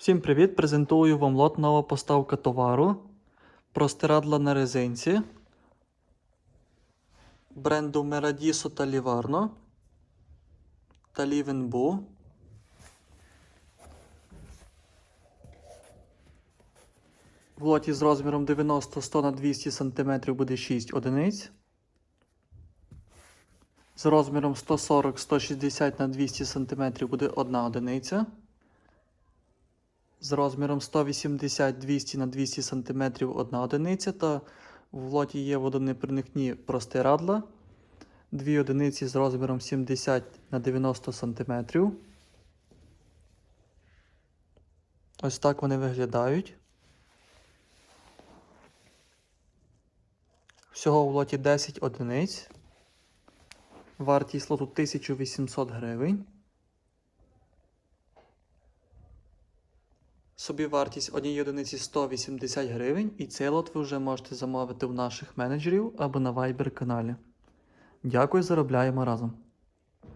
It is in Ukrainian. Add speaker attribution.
Speaker 1: Всім привіт! Презентую вам лот нова поставка товару. Простирадла на резинці. Бренду Meradiso та Livarno. Та Livenbu. В лоті з розміром 90-100 на 200 см буде 6 одиниць. З розміром 140-160 на 200 см буде 1 одиниця. З розміром 180-200 на 200 см 1 одиниця. Та в лоті є водонепроникні простирадла. Дві одиниці з розміром 70 на 90 см. Ось так вони виглядають. Всього в лоті 10 одиниць. Вартість лоту 1800 гривень. Собівартість однієї одиниці 180 гривень, і цей лот ви вже можете замовити у наших менеджерів або на Viber каналі. Дякую, заробляємо разом.